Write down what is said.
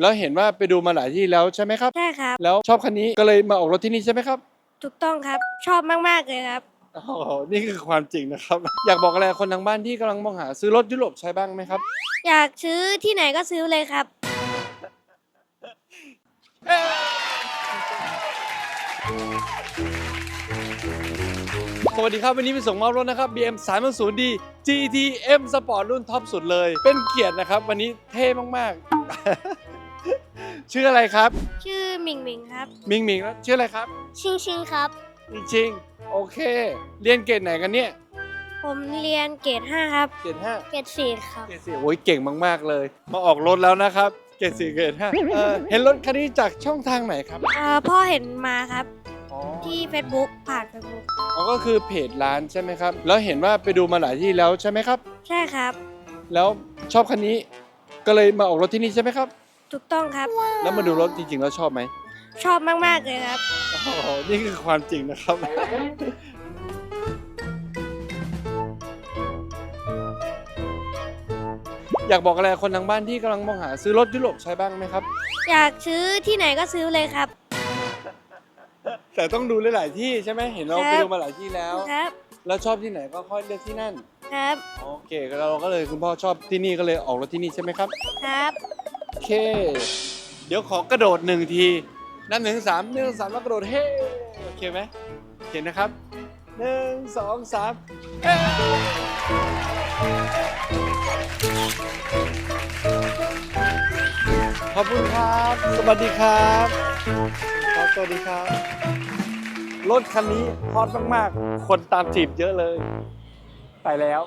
แล้วเห็นว่าไปดูมาหลายที่แล้วใช่ไหมครับ ใช่ครับ แล้วชอบคันนี้ก็เลยมาออกรถที่นี่ใช่ไหมครับถูกต้องครับ ชอบมาก ๆ เลยครับ โอ้โหนี่คือความจริงนะครับ อยากบอกอะไรคนทางบ้านที่กำลังมองหาซื้อรถยุโรปใช้บ้างไหมครับ อยากซื้อที่ไหนก็ซื้อเลยครับ สวัสดีครับ วันนี้เป็นส่งมอบรถนะครับ BM 3 0 d GTM Sport รุ่นท็อปสุดเลย เป็นเกียรตินะครับ วันนี้เท่มาก ๆ ชื่ออะไรครับ ชื่อหมิงหมิงครับ มิงมิงแล้วชื่ออะไรครับชิงชิงครับ จริงๆโอเค เรียนเกรดไหนกันเนี่ยผมเรียนเกรด5ครับ เกรดห้า เกรด4ครับ เกรดสี่โอ้ยเก่งมาก ๆ เลย มาออกรถแล้วนะครับ เกรดสี่เกรดห้าเออเห็นรถคันนี้จากช่องทางไหนครับเอ่อพ่อเห็นมาครับ อ๋อที่ Facebook ผ่าน Facebook อ๋อก็คือเพจร้านใช่ไหมครับ แล้วเห็นว่าไปดูมาหลายที่แล้วใช่ไหมครับ ใช่ครับ แล้วชอบคันนี้ก็เลยมาออกรถที่นี่ใช่ไหมครับ ถูกต้องครับ แล้วมาดูรถจริงๆแล้วชอบไหม ชอบมากๆเลยครับ โอ้โหนี่คือความจริงนะครับ อยากบอกอะไรคนทางบ้านที่กำลังมองหาซื้อรถยุโรปใช้บ้างไหมครับ อยากซื้อที่ไหนก็ซื้อเลยครับ แต่ต้องดูหลายๆที่ใช่ไหมเห็นเราครับไปดูมาหลายที่แล้ว ครับ แล้วชอบที่ไหนก็ค่อยเลือกที่นั่น ครับ โอเคเราก็เลยคุณพ่อชอบที่นี่ก็เลยออกรถที่นี่ใช่ไหมครับ ครับโอ เค เดี๋ยวขอกระโดดหนึ่งที นับหนึ่งสามหนึ่งสามแล้วกระโดดเฮ้โอเคไหมโอเคนะครับหนึ่งสองสามเฮ้ขอบคุณครับ สวัสดีครับครับสวัสดีครับ รถคันนี้ฮอตมากๆ คนตามจีบเยอะเลย ไปแล้ว